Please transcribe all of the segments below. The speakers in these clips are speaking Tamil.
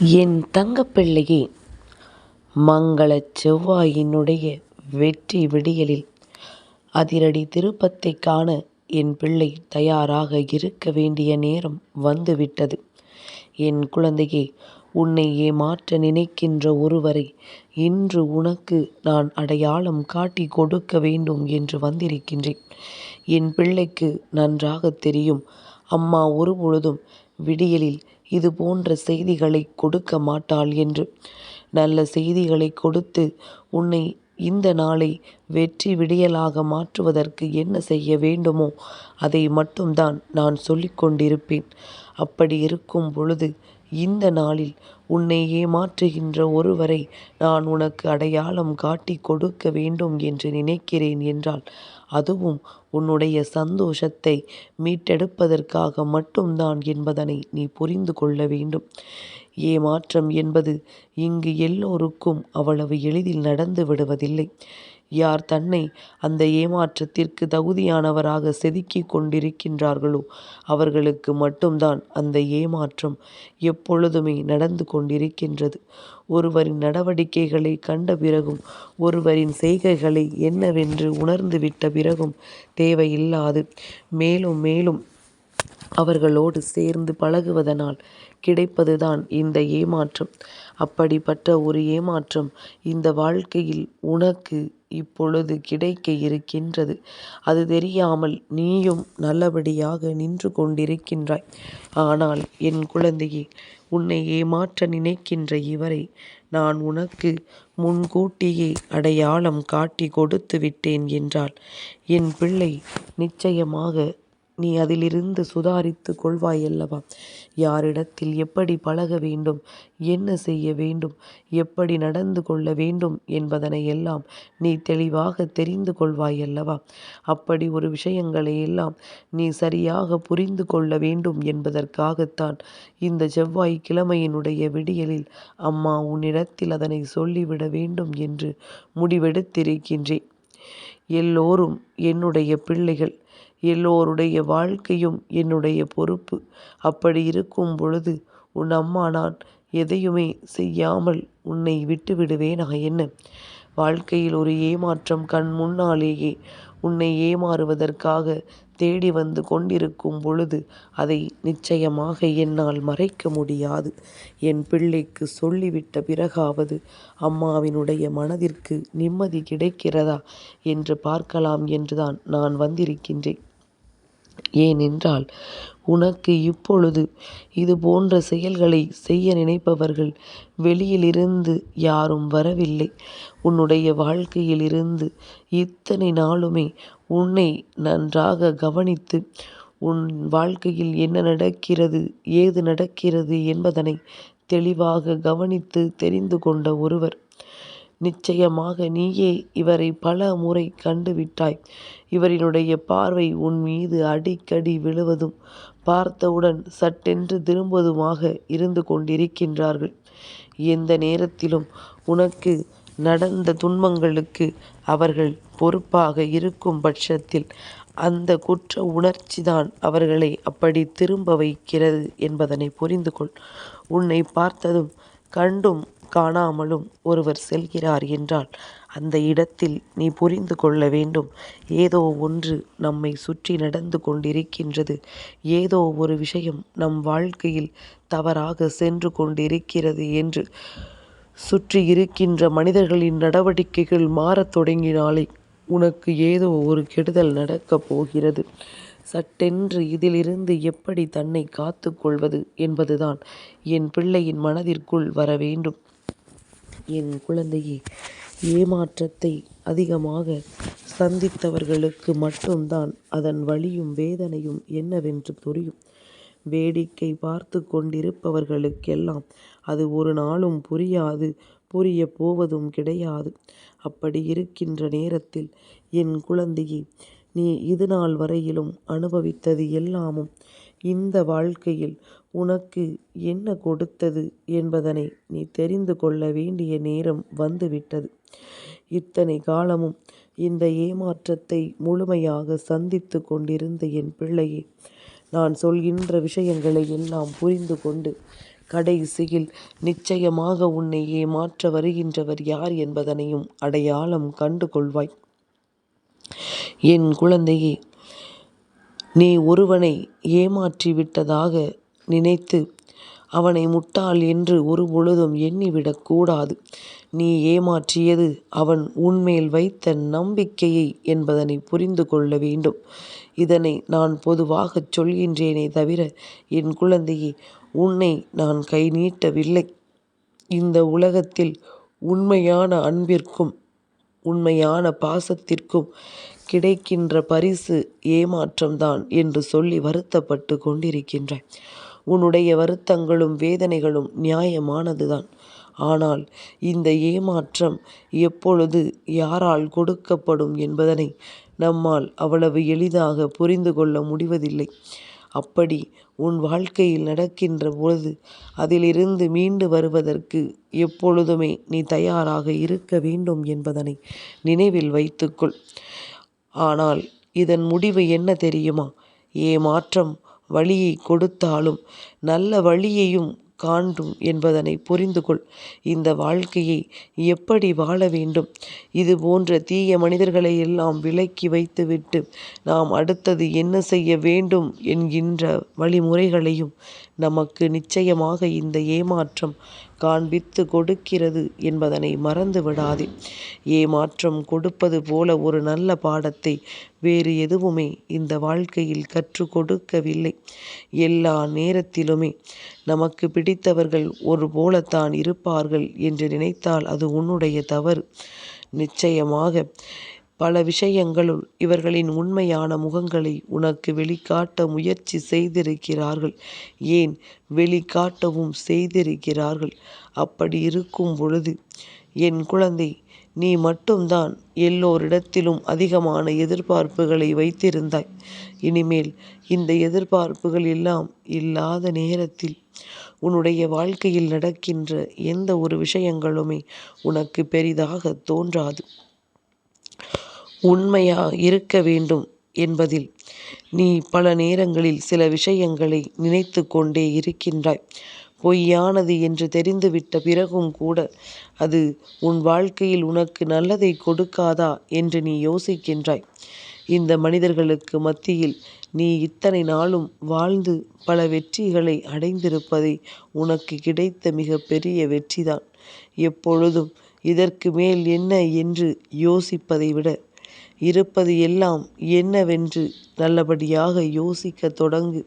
என் தங்கப்பிள்ளையே மங்களச் செவ்வாயினுடைய வெற்றி விடியலில் அதிரடி திருப்பத்தைக் காண என் பிள்ளை தயாராக இருக்க வேண்டிய நேரம் வந்துவிட்டது. என் குழந்தையே உன்னை ஏமாற்ற நினைக்கின்ற ஒருவரை இன்று உனக்கு நான் அடையாளம் காட்டிக் கொடுக்க வேண்டும் என்று வந்திருக்கின்றேன். என் பிள்ளைக்கு நன்றாகத் தெரியும் அம்மா ஒருபொழுதும் விடியலில் இது போன்ற செய்திகளை கொடுக்க மாட்டாள் என்று. நல்ல செய்திகளை கொடுத்து உன்னை இந்த நாளை வெற்றி விடியலாக மாற்றுவதற்கு என்ன செய்ய வேண்டுமோ அதை மட்டும்தான் நான் சொல்லிக்கொண்டிருப்பேன் அப்படி இருக்கும் பொழுது இந்த நாளில் உன்னை ஏமாற்றுகின்ற ஒருவரை நான் உனக்கு அடையாளம் காட்டிக் கொடுக்க வேண்டும் என்று நினைக்கிறேன் என்றால் அதுவும் உன்னுடைய சந்தோஷத்தை மீட்டெடுப்பதற்காக மட்டும்தான் என்பதனை நீ புரிந்து கொள்ள வேண்டும். ஏமாற்றம் என்பது இங்கு எல்லோருக்கும் அவ்வளவு எளிதில் நடந்து விடுவதில்லை. யார் தன்னை அந்த ஏமாற்றத்திற்கு தகுதியானவராக செதுக்கி கொண்டிருக்கின்றார்களோ அவர்களுக்கு மட்டும்தான் அந்த ஏமாற்றம் எப்பொழுதுமே நடந்து கொண்டிருக்கின்றது. ஒருவரின் நடவடிக்கைகளை கண்ட பிறகும் ஒருவரின் செய்கைகளை என்னவென்று உணர்ந்துவிட்ட பிறகும் தேவையில்லாது மேலும் மேலும் அவர்களோடு சேர்ந்து பழகுவதனால் கிடைப்பதுதான் இந்த ஏமாற்றம். அப்படிப்பட்ட ஒரு ஏமாற்றம் இந்த வாழ்க்கையில் உனக்கு இப்பொழுது கிடைக்க இருக்கின்றது. அது தெரியாமல் நீயும் நல்லபடியாக நின்று கொண்டிருக்கின்றாய். ஆனால் என் குழந்தையே உன்னை ஏமாற்ற நினைக்கின்ற இவரை நான் உனக்கு முன்கூட்டியே அடையாளம் காட்டி கொடுத்து விட்டேன் என்றால் என் பிள்ளை நிச்சயமாக நீ அதிலிருந்து சுதாரித்து கொள்வாய் அல்லவா யாரிடத்தில் எப்படி பழக வேண்டும் என்ன செய்ய வேண்டும் எப்படி நடந்து கொள்ள வேண்டும் என்பதனை எல்லாம் நீ தெளிவாக தெரிந்து கொள்வாய் அல்லவா அப்படி ஒரு விஷயங்களை எல்லாம் நீ சரியாக புரிந்து கொள்ள வேண்டும் என்பதற்காகத்தான் இந்த செவ்வாய் கிழமையினுடைய விடியலில் அம்மா உன்னிடத்தில் அதனை சொல்லிவிட வேண்டும் என்று முடிவெடுத்திருக்கின்றேன். எல்லோரும் என்னுடைய பிள்ளைகள். எல்லோருடைய வாழ்க்கையும் என்னுடைய பொறுப்பு. அப்படி இருக்கும் பொழுது உன் அம்மா நான் எதையுமே செய்யாமல் உன்னை விட்டு விடுவேனா என்ன? வாழ்க்கையில் ஒரு ஏமாற்றம் கண் முன்னாலேயே உன்னை ஏமாறுவதற்காக தேடி வந்து கொண்டிருக்கும் பொழுது அதை நிச்சயமாக என்னால் மறைக்க முடியாது. என் பிள்ளைக்கு சொல்லிவிட்ட பிறகாவது அம்மாவினுடைய மனதிற்கு நிம்மதி கிடைக்கிறதா என்று பார்க்கலாம் என்றுதான் நான் வந்திருக்கின்றேன். ஏனென்றால் உனக்கு இப்பொழுது இது போன்ற செயல்களை செய்ய நினைப்பவர்கள் வெளியிலிருந்து யாரும் வரவில்லை. உன்னுடைய வாழ்க்கையில் இருந்து இத்தனை நாளுமே உன்னை நன்றாக கவனித்து உன் வாழ்க்கையில் என்ன நடக்கிறது ஏது நடக்கிறது என்பதனை தெளிவாக கவனித்து தெரிந்து கொண்ட ஒருவர். நிச்சயமாக நீயே இவரை பல முறை கண்டுவிட்டாய் இவரினுடைய பார்வை உன் மீது அடிக்கடி விழுவதும் பார்த்தவுடன் சட்டென்று திரும்புவதுமாக இருந்து கொண்டிருக்கின்றார்கள். எந்த நேரத்திலும் உனக்கு நடந்த துன்பங்களுக்கு அவர்கள் பொறுப்பாக இருக்கும் பட்சத்தில் அந்த குற்ற உணர்ச்சிதான் அவர்களை அப்படி திரும்ப வைக்கிறது என்பதனை புரிந்து கொள். உன்னை பார்த்ததும் கண்டும் காணாமலும் ஒருவர் செல்கிறார் என்றால் அந்த இடத்தில் நீ புரிந்து கொள்ள வேண்டும் ஏதோ ஒன்று நம்மை சுற்றி நடந்து கொண்டிருக்கின்றது. ஏதோ ஒரு விஷயம் நம் வாழ்க்கையில் தவறாக சென்று கொண்டிருக்கிறது என்று. சுற்றி இருக்கின்ற மனிதர்களின் நடவடிக்கைகள் மாறத் தொடங்கினாலே உனக்கு ஏதோ ஒரு கெடுதல் நடக்கப் போகிறது. சட்டென்று இதிலிருந்து எப்படி தன்னை காத்து கொள்வது என்பதுதான் என் பிள்ளையின் மனதிற்குள் வர வேண்டும். என் குழந்தையே ஏமாற்றத்தை அதிகமாக சந்தித்தவர்களுக்கு மட்டும்தான் அதன் வலியும் வேதனையும் என்னவென்று புரியும். வேடிக்கை பார்த்து கொண்டிருப்பவர்களுக்கெல்லாம் அது ஒரு நாளும் புரியாது புரிய போவதும் கிடையாது. அப்படி இருக்கின்ற நேரத்தில் என் குழந்தையே நீ இதுநாள் வரையிலும் அனுபவித்தது எல்லாமும் இந்த வாழ்க்கையில் உனக்கு என்ன கொடுத்தது என்பதனை நீ தெரிந்து கொள்ள வேண்டிய நேரம் வந்துவிட்டது. இத்தனை காலமும் இந்த ஏமாற்றத்தை முழுமையாக சந்தித்துக் கொண்டிருந்த என் பிள்ளையே நான் சொல்கின்ற விஷயங்களை எல்லாம் புரிந்து கொண்டு கடைசியில் நிச்சயமாக உன்னை ஏமாற்ற வருகின்றவர் யார் என்பதனையும் அடையாளம் கண்டு கொள்வாய். என் குழந்தையே நீ ஒருவனை ஏமாற்றி விட்டதாக நினைத்து அவனை முட்டாள் என்று ஒருபொழுதும் எண்ணிவிடக் எண்ணிவிடக்கூடாது நீ ஏமாற்றியது அவன் உன்மேல் வைத்த நம்பிக்கையை என்பதனை புரிந்து கொள்ள வேண்டும். இதனை நான் பொதுவாகச் சொல்கின்றேனே தவிர என் குழந்தையே உன்னை நான் கை நீட்டவில்லை. இந்த உலகத்தில் உண்மையான அன்பிற்கும் உண்மையான பாசத்திற்கும் கிடைக்கின்ற பரிசு ஏமாற்றம்தான் என்று சொல்லி வருத்தப்பட்டு கொண்டிருக்கின்றாய். உன்னுடைய வருத்தங்களும் வேதனைகளும் நியாயமானதுதான். ஆனால் இந்த ஏமாற்றம் எப்பொழுது யாரால் கொடுக்கப்படும் என்பதனை நம்மால் அவ்வளவு எளிதாக புரிந்து கொள்ள முடிவதில்லை. அப்படி உன் வாழ்க்கையில் நடக்கின்ற பொழுது அதிலிருந்து மீண்டு வருவதற்கு எப்பொழுதுமே நீ தயாராக இருக்க வேண்டும் என்பதனை நினைவில் வைத்துக்கொள். ஆனால் இதன் முடிவு என்ன தெரியுமா? ஏமாற்றம் வழியை கொடுத்தாலும் நல்ல வழியையும் காண்டும் என்பதனை புரிந்து கொள் இந்த வாழ்க்கையை எப்படி வாழ வேண்டும்? இது போன்ற தீய மனிதர்களை எல்லாம் விலக்கி வைத்துவிட்டு நாம் அடுத்தது என்ன செய்ய வேண்டும் என்கின்ற வழிமுறைகளையும் நமக்கு நிச்சயமாக இந்த ஏமாற்றம் காண்பித்து கொடுக்கிறது என்பதனை மறந்து விடாதே ஏமாற்றம் கொடுப்பது போல ஒரு நல்ல பாடத்தை வேறு எதுவுமே இந்த வாழ்க்கையில் கற்றுக் கொடுக்கவில்லை. எல்லா நேரத்திலுமே நமக்கு பிடித்தவர்கள் ஒரு போலத்தான் இருப்பார்கள் என்று நினைத்தால் அது உன்னுடைய தவறு. நிச்சயமாக பல விஷயங்களுள் இவர்களின் உண்மையான முகங்களை உனக்கு வெளிக்காட்ட முயற்சி செய்திருக்கிறார்கள். ஏன்? வெளிக்காட்டவும் செய்திருக்கிறார்கள். அப்படி இருக்கும் பொழுது என் குழந்தை நீ மட்டும்தான் எல்லோரிடத்திலும் அதிகமான எதிர்பார்ப்புகளை வைத்திருந்தாய். இனிமேல் இந்த எதிர்பார்ப்புகள் எல்லாம் இல்லாத நேரத்தில் உன்னுடைய வாழ்க்கையில் நடக்கின்ற எந்த ஒரு விஷயங்களுமே உனக்கு பெரிதாக தோன்றாது. உண்மையா இருக்க வேண்டும் என்பதில் நீ பல நேரங்களில் சில விஷயங்களை நினைத்து கொண்டே இருக்கின்றாய். பொய்யானது என்று தெரிந்துவிட்ட பிறகும் கூட அது உன் வாழ்க்கையில் உனக்கு நல்லதை கொடுக்காதா என்று நீ யோசிக்கின்றாய். இந்த மனிதர்களுக்கு மத்தியில் நீ இத்தனை நாளும் வாழ்ந்து பல வெற்றிகளை அடைந்திருப்பதை உனக்கு கிடைத்த மிக பெரிய வெற்றிதான். எப்பொழுதும் இதற்கு மேல் என்ன என்று யோசிப்பதை விட இருப்பது எல்லாம் என்னவென்று நல்லபடியாக யோசிக்க தொடங்கு.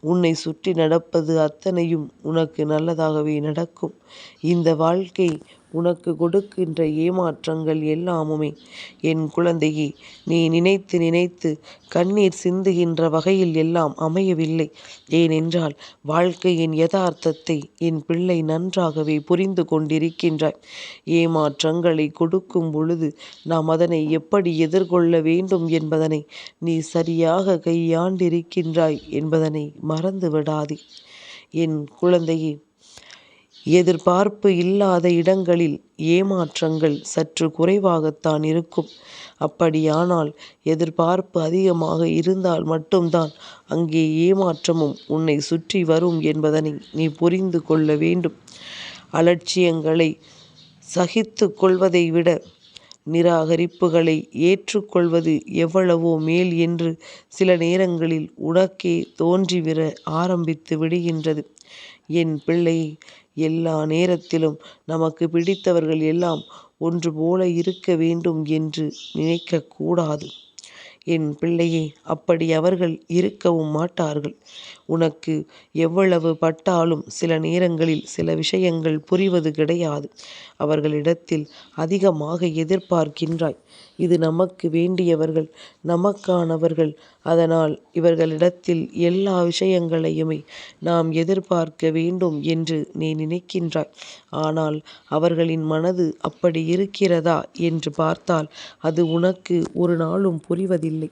உன்னை சுற்றி நடப்பது அத்தனையும் உனக்கு நல்லதாகவே நடக்கும். இந்த வாழ்க்கை உனக்கு கொடுக்கின்ற ஏமாற்றங்கள் எல்லாமுமே. என் குழந்தையே நீ நினைத்து நினைத்து கண்ணீர் சிந்துகின்ற வகையில் எல்லாம் அமையவில்லை. ஏனென்றால் வாழ்க்கையின் யதார்த்தத்தை என் பிள்ளை நன்றாகவே புரிந்து கொண்டிருக்கின்றாய். ஏமாற்றங்களை கொடுக்கும் பொழுது நாம் அதனை எப்படி எதிர்கொள்ள வேண்டும் என்பதனை நீ சரியாக கையாண்டிருக்கின்றாய் என்பதனை மறந்து விடாதே என் குழந்தையே எதிர்பார்ப்பு இல்லாத இடங்களில் ஏமாற்றங்கள் சற்று குறைவாகத்தான் இருக்கும். அப்படியானால் எதிர்பார்ப்பு அதிகமாக இருந்தால் மட்டும்தான் அங்கே ஏமாற்றமும் உன்னை சுற்றி வரும் என்பதனை நீ புரிந்து கொள்ள வேண்டும். அலட்சியங்களை சகித்து கொள்வதை விட நிராகரிப்புகளை ஏற்றுக்கொள்வது எவ்வளவோ மேல் என்று சில நேரங்களில் உனக்கே தோன்றிவிட ஆரம்பித்து விடுகின்றது. என் பிள்ளை எல்லா நேரத்திலும் நமக்கு பிடித்தவர்கள் எல்லாம் ஒன்று போல இருக்க வேண்டும் என்று நினைக்கக்கூடாது. என் பிள்ளையே அப்படி அவர்கள் இருக்கவும் மாட்டார்கள். உனக்கு எவ்வளவு பட்டாலும் சில நேரங்களில் சில விஷயங்கள் புரிவது கிடையாது. அவர்களிடத்தில் அதிகமாக எதிர்பார்க்கின்றாய். இது நமக்கு வேண்டியவர்கள் நமக்கானவர்கள். அதனால் இவர்களிடத்தில் எல்லா விஷயங்களையுமே நாம் எதிர்பார்க்க வேண்டும் என்று நீ நினைக்கின்றாய். ஆனால் அவர்களின் மனது அப்படி இருக்கிறதா என்று பார்த்தால் அது உனக்கு ஒரு நாளும் புரிவதில்லை. இல்லை.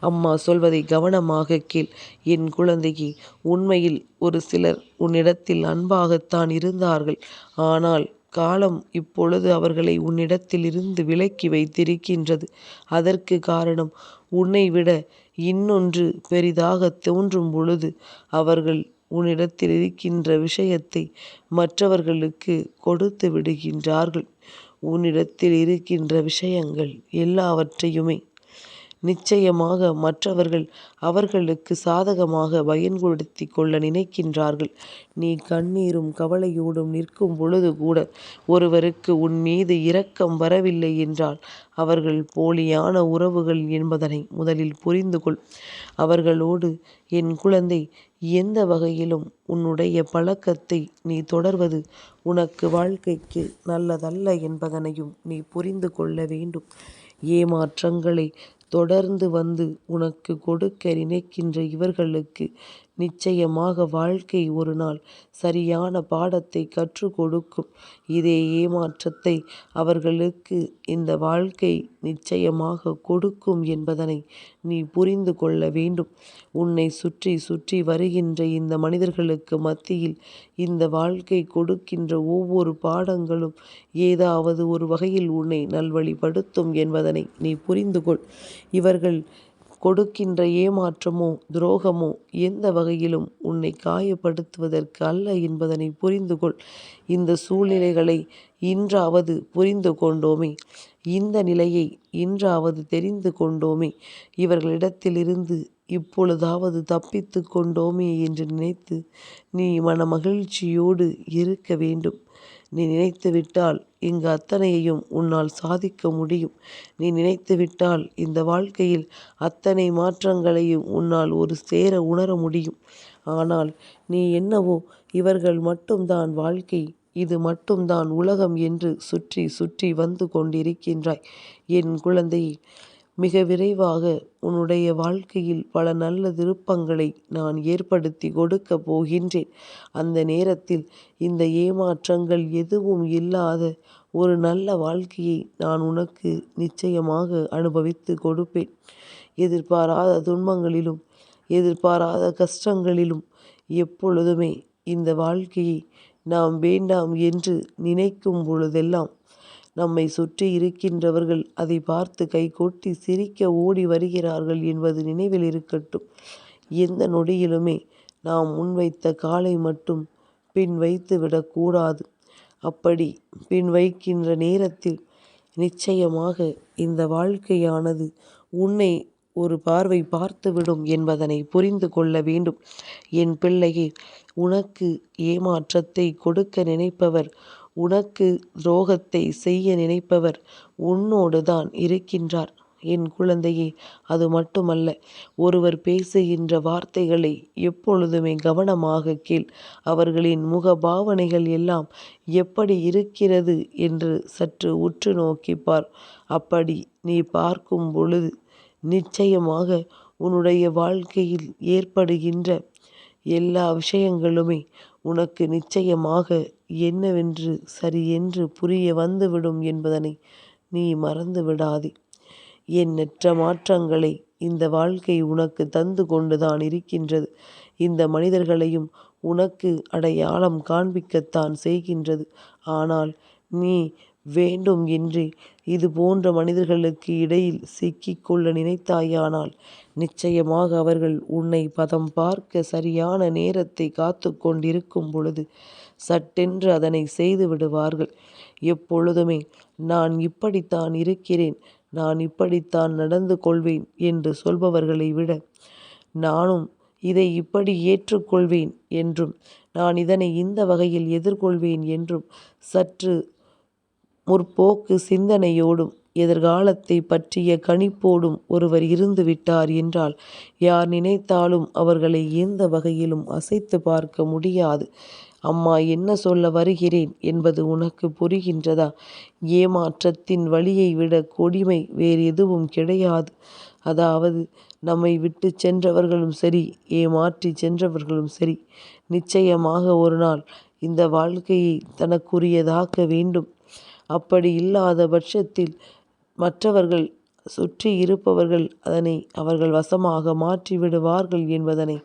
அம்மா சொல்வதை கவனமாக கேள். என் குழந்தையே உண்மையில் ஒரு சிலர் உன்னிடத்தில் அன்பாகத்தான் இருந்தார்கள். ஆனால் காலம் இப்பொழுது அவர்களை உன்னிடத்தில் இருந்து விலக்கி வைத்திருக்கின்றது. அதற்கு காரணம் உன்னை விட இன்னொன்று பெரிதாக தோன்றும் பொழுது அவர்கள் உன்னிடத்தில் இருக்கின்ற விஷயத்தை மற்றவர்களுக்கு கொடுத்து விடுகின்றார்கள். உன்னிடத்தில் இருக்கின்ற விஷயங்கள் எல்லாவற்றையுமே நிச்சயமாக மற்றவர்கள் அவர்களுக்கு சாதகமாக பயன்படுத்தி கொள்ள நினைக்கின்றார்கள். நீ கண்ணீரும் கவலையோடும் நிற்கும் பொழுது கூட ஒருவருக்கு உன் மீது இரக்கம் வரவில்லை என்றால் அவர்கள் போலியான உறவுகள் என்பதனை முதலில் புரிந்து கொள். அவர்களோடு என் குழந்தை எந்த வகையிலும் உன்னுடைய பழக்கத்தை நீ தொடர்வது உனக்கு வாழ்க்கைக்கு நல்லதல்ல என்பதனையும் நீ புரிந்து கொள்ள வேண்டும். ஏமாற்றங்களை தொடர்ந்து வந்து உனக்கு கொடுக்க நினைக்கின்ற இவர்களுக்கு நிச்சயமாக வாழ்க்கை ஒரு நாள் சரியான பாடத்தை கற்றுக் கொடுக்கும். இதே ஏமாற்றத்தை அவர்களுக்கு இந்த வாழ்க்கை நிச்சயமாக கொடுக்கும் என்பதனை நீ புரிந்து கொள்ள வேண்டும். உன்னை சுற்றி சுற்றி வருகின்ற இந்த மனிதர்களுக்கு மத்தியில் இந்த வாழ்க்கை கொடுக்கின்ற ஒவ்வொரு பாடங்களும் ஏதாவது ஒரு வகையில் உன்னை நல்வழிப்படுத்தும் என்பதனை நீ புரிந்து கொள். இவர்கள் கொடுக்கின்ற ஏமாற்றமோ துரோகமோ எந்த வகையிலும் உன்னை காயப்படுத்துவதற்கு அல்ல என்பதனை புரிந்து கொள். இந்த சூழ்நிலைகளை இன்றாவது புரிந்து கொண்டோமே இந்த நிலையை இன்றாவது தெரிந்து கொண்டோமே இவர்களிடத்திலிருந்து இப்பொழுதாவது தப்பித்து கொண்டோமே என்று நினைத்து நீ மன மகிழ்ச்சியோடு இருக்க வேண்டும். நீ நினைத்துவிட்டால் இங்கு அத்தனையையும் உன்னால் சாதிக்க முடியும். நீ நினைத்துவிட்டால் இந்த வாழ்க்கையில் அத்தனை மாற்றங்களையும் உன்னால் ஒரு சேர உணர முடியும். ஆனால் நீ என்னவோ இவர்கள் மட்டும்தான் வாழ்க்கை இது மட்டும்தான் உலகம் என்று சுற்றி சுற்றி வந்து கொண்டிருக்கின்றாய். என் குழந்தையை மிக விரைவாக உன்னுடைய வாழ்க்கையில் பல நல்ல திருப்பங்களை நான் ஏற்படுத்தி கொடுக்கப் போகின்றேன். அந்த நேரத்தில் இந்த ஏமாற்றங்கள் எதுவும் இல்லாத ஒரு நல்ல வாழ்க்கையை நான் உனக்கு நிச்சயமாக அனுபவித்துக் கொடுப்பேன். எதிர்பாராத துன்பங்களிலும் எதிர்பாராத கஷ்டங்களிலும் எப்பொழுதுமே இந்த வாழ்க்கையை நாம் வேண்டாம் என்று நினைக்கும் பொழுதெல்லாம் நம்மை சுற்றி இருக்கின்றவர்கள் அதை பார்த்து கைகொட்டி சிரிக்க ஓடி வருகிறார்கள் என்பது நினைவில் இருக்கட்டும். எந்த நொடியிலுமே நாம் முன்வைத்த காலை மட்டும் பின் வைத்து விடக்கூடாது. அப்படி பின் வைக்கின்ற நேரத்தில் நிச்சயமாக இந்த வாழ்க்கையானது உன்னை ஒரு பார்வை பார்த்துவிடும் என்பதனை புரிந்து கொள்ள வேண்டும். என் பிள்ளையே உனக்கு ஏமாற்றத்தை கொடுக்க நினைப்பவர் உனக்கு துரோகத்தை செய்ய நினைப்பவர் உன்னோடு தான் இருக்கின்றார். என் குழந்தையே அது மட்டுமல்ல ஒருவர் பேசுகின்ற வார்த்தைகளை எப்பொழுதுமே கவனமாக கேள். அவர்களின் முக பாவனைகள் எல்லாம் எப்படி இருக்கிறது என்று சற்று உற்று நோக்கிப்பார் அப்படி நீ பார்க்கும் பொழுது நிச்சயமாக உன்னுடைய வாழ்க்கையில் ஏற்படுகின்ற எல்லா விஷயங்களுமே உனக்கு நிச்சயமாக என்னவென்று சரியென்று புரிய வந்துவிடும் என்பதனை நீ மறந்து விடாதே. எண்ணற்ற மாற்றங்களை இந்த வாழ்க்கை உனக்கு தந்து கொண்டுதான் இருக்கின்றது. இந்த மனிதர்களையும் உனக்கு அடையாளம் காண்பிக்கத்தான் செய்கின்றது. ஆனால் நீ வேண்டும் என்றே இது போன்ற மனிதர்களுக்கு இடையில் சிக்கிக் கொள்ள நினைத்தாயானால் நிச்சயமாக அவர்கள் உன்னை பதம் பார்க்க சரியான நேரத்தை காத்து கொண்டிருக்கும் பொழுது சட்டென்று அதனை செய்து விடுவார்கள். எப்பொழுதுமே நான் இப்படித்தான் இருக்கிறேன் நான் இப்படித்தான் நடந்து கொள்வேன் என்று சொல்பவர்களை விட நானும் இதை இப்படி ஏற்றுக்கொள்வேன் என்றும் நான் இதனை இந்த வகையில் எதிர்கொள்வேன் என்றும் சற்று முற்போக்கு சிந்தனையோடும் எதிர்காலத்தை பற்றிய கணிப்போடும் ஒருவர் இருந்து விட்டார் என்றால் யார் நினைத்தாலும் அவர்களை எந்த வகையிலும் அசைத்து பார்க்க முடியாது. அம்மா என்ன சொல்ல வருகிறேன் என்பது உனக்கு புரிகின்றதா? ஏமாற்றத்தின் வழியை விட கொடுமை வேறு எதுவும் கிடையாது. அதாவது நம்மை விட்டுச் சென்றவர்களும் சரி ஏமாற்றி சென்றவர்களும் சரி நிச்சயமாக ஒரு நாள் இந்த வாழ்க்கையை தனக்குரியதாக்க வேண்டும். அப்படி இல்லாத பட்சத்தில் மற்றவர்கள் சுற்றி இருப்பவர்கள் அதனை அவர்கள் வசமாக மாற்றி விடுவார்கள் என்பதனை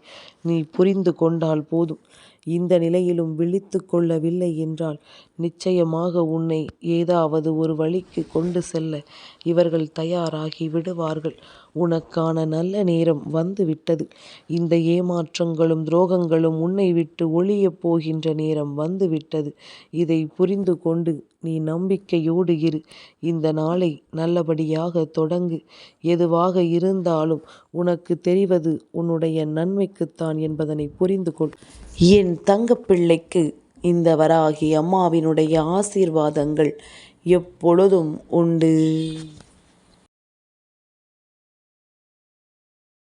நீ புரிந்து கொண்டால் போதும். இந்த நிலையிலும் விழித்து கொள்ளவில்லை என்றால் நிச்சயமாக உன்னை ஏதாவது ஒரு வழிக்கு கொண்டு செல்ல இவர்கள் தயாராகி விடுவார்கள். உனக்கான நல்ல நேரம் வந்து விட்டது. இந்த ஏமாற்றங்களும் துரோகங்களும் உன்னை விட்டு ஒளியப் போகின்ற நேரம் வந்து விட்டது. இதை புரிந்து கொண்டு நீ நம்பிக்கையோடு இரு. இந்த நாளை நல்லபடியாக தொடங்கு. எதுவாக இருந்தாலும் உனக்கு தெரிவது உன்னுடைய நன்மைக்குத்தான் என்பதனை புரிந்து கொள். என் தங்கப்பிள்ளைக்கு இந்த வராகி அம்மாவினுடைய ஆசீர்வாதங்கள் எப்பொழுதும் உண்டு.